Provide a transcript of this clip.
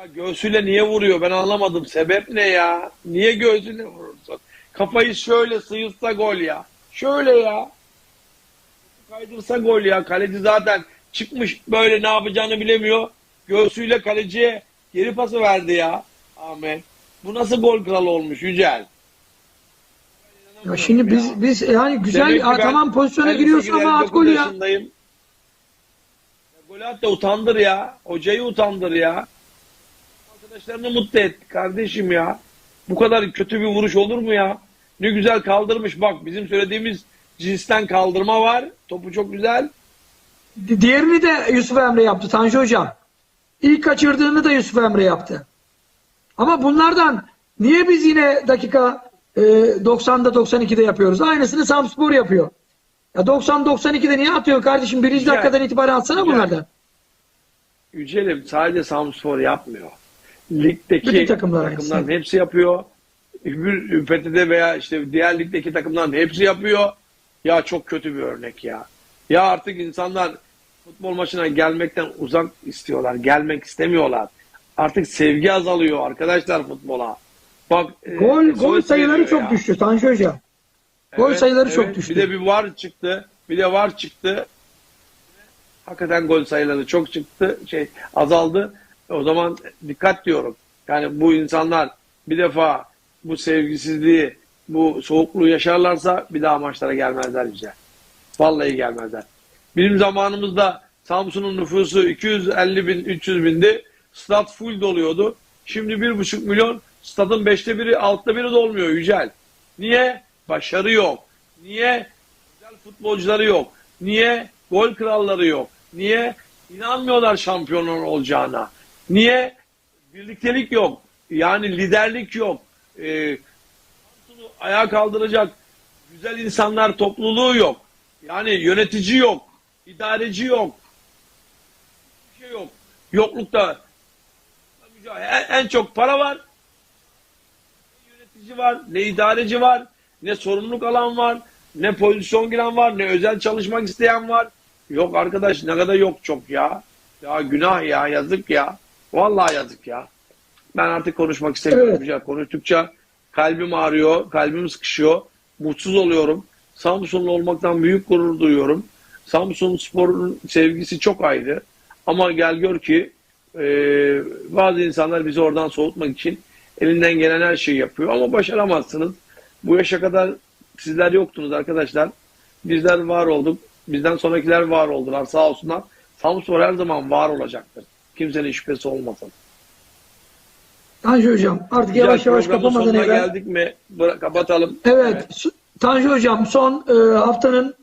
Ya Göğsüyle niye vuruyor ben anlamadım. Sebep ne ya? Niye göğsüyle vurursun? Kafayı şöyle sıyırsa gol ya. Şöyle ya. Kaydırsa gol ya. Kaleci zaten çıkmış böyle ne yapacağını bilemiyor. Göğsüyle kaleciye geri pası verdi ya. Ahmet. Bu nasıl gol kralı olmuş Yücel? Ya şimdi biz biz yani güzel Demek ya ben tamam pozisyona 58, giriyorsun ama at 59 golü ya. Ya Golü at da utandır ya. Hocayı utandır ya. Arkadaşlarını mutlu et kardeşim ya. Bu kadar kötü bir vuruş olur mu ya? Ne güzel kaldırmış bak bizim söylediğimiz cinsten kaldırma var. Topu çok güzel. Di- Diğerini de Yusuf Emre yaptı Tanju Hocam. İlk kaçırdığını da Yusuf Emre yaptı. Ama bunlardan niye biz yine dakika e, 90'da 92'de yapıyoruz? Aynısını Samspor yapıyor. Ya 90-92'de niye atıyor kardeşim? Birinci Güzel. dakikadan itibaren atsana Güzel. bunlardan. Yücelim sadece Samspor yapmıyor. Ligdeki Bütün takımlar takımların hepsi yapıyor. PTT veya işte diğer ligdeki takımların hepsi yapıyor. Ya çok kötü bir örnek ya. Ya artık insanlar futbol maçına gelmekten uzak istiyorlar. Gelmek istemiyorlar. Artık sevgi azalıyor arkadaşlar futbola. Bak e, Gol SOS gol sayıları çok ya. düştü Tanju Hocam. Gol sayıları çok düştü. Bir de bir var çıktı. Bir de var çıktı. Hakikaten gol sayıları çok çıktı. Şey azaldı. O zaman dikkat diyorum. Yani bu insanlar bir defa bu sevgisizliği, bu soğukluğu yaşarlarsa bir daha maçlara gelmezler bize. Vallahi gelmezler. Bizim zamanımızda Samsun'un nüfusu 250 bin, 300 bindi. Stat full doluyordu. Şimdi 1,5 milyon. Stadın beşte biri, altta biri dolmuyor Yücel. Niye? Başarı yok. Niye? Güzel futbolcuları yok. Niye? Gol kralları yok. Niye? İnanmıyorlar şampiyonun olacağına. Niye? Birliktelik yok. Yani liderlik yok. Samsun'u ayağa kaldıracak güzel insanlar topluluğu yok. Yani yönetici yok. idareci yok. Bir şey yok. Yoklukta en, en çok para var. Ne yönetici var, ne idareci var, ne sorumluluk alan var, ne pozisyon giren var, ne özel çalışmak isteyen var. Yok arkadaş ne kadar yok çok ya. Ya günah ya yazık ya. Vallahi yazık ya. Ben artık konuşmak istemiyorum. Evet. Güzel konuştukça kalbim ağrıyor, kalbim sıkışıyor. Mutsuz oluyorum. Samsunlu olmaktan büyük gurur duyuyorum. Samsun sporun sevgisi çok ayrı. Ama gel gör ki e, bazı insanlar bizi oradan soğutmak için elinden gelen her şeyi yapıyor. Ama başaramazsınız. Bu yaşa kadar sizler yoktunuz arkadaşlar. Bizler var olduk. Bizden sonrakiler var oldular sağ olsunlar. Samsun her zaman var olacaktır. Kimsenin şüphesi olmasın. Tanju Hocam artık Güzel, yavaş yavaş kapamadan evvel. geldik mi? Bıra- kapatalım. Evet. Tanju Hocam son e, haftanın